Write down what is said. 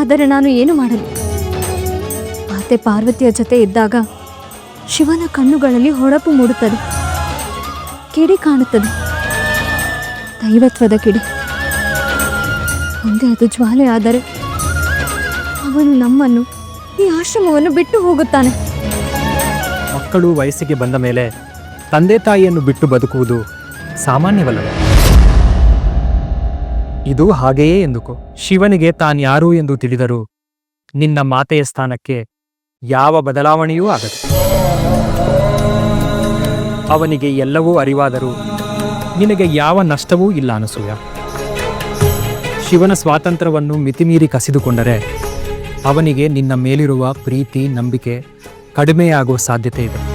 ಆದರೆ ನಾನು ಏನು ಮಾಡಲಿ? ಮಾತೆ ಪಾರ್ವತಿಯ ಜೊತೆ ಇದ್ದಾಗ ಶಿವನ ಕಣ್ಣುಗಳಲ್ಲಿ ಹೊಳಪು ಮೂಡುತ್ತದೆ. ಕಿಡಿ ಕಾಣುತ್ತದೆ. ದೈವತ್ವದ ಕಿಡಿ. ಮುಂದೆ ಅದು ಜ್ವಾಲೆ ಆದರೆ ಅವನು ನಮ್ಮನ್ನು ಈ ಆಶ್ರಮವನ್ನು ಬಿಟ್ಟು ಹೋಗುತ್ತಾನೆ. ಮಕ್ಕಳು ವಯಸ್ಸಿಗೆ ಬಂದ ಮೇಲೆ ತಂದೆ ತಾಯಿಯನ್ನು ಬಿಟ್ಟು ಬದುಕುವುದು ಸಾಮಾನ್ಯವಲ್ಲವೇ ಇದು ಹಾಗೆಯೇ ಎಂದುಕೋ. ಶಿವನಿಗೆ ತಾನ್ಯಾರು ಎಂದು ತಿಳಿದರೂ ನಿನ್ನ ಮಾತೆಯ ಸ್ಥಾನಕ್ಕೆ ಯಾವ ಬದಲಾವಣೆಯೂ ಆಗದು. ಅವನಿಗೆ ಎಲ್ಲವೂ ಅರಿವಾದರೂ ನಿನಗೆ ಯಾವ ನಷ್ಟವೂ ಇಲ್ಲ ಅನಸೂಯ. ಶಿವನ ಸ್ವಾತಂತ್ರ್ಯವನ್ನು ಮಿತಿಮೀರಿ ಕಸಿದುಕೊಂಡರೆ ಅವನಿಗೆ ನಿನ್ನ ಮೇಲಿರುವ ಪ್ರೀತಿ, ನಂಬಿಕೆ ಕಡಿಮೆಯಾಗುವ ಸಾಧ್ಯತೆ ಇದೆ.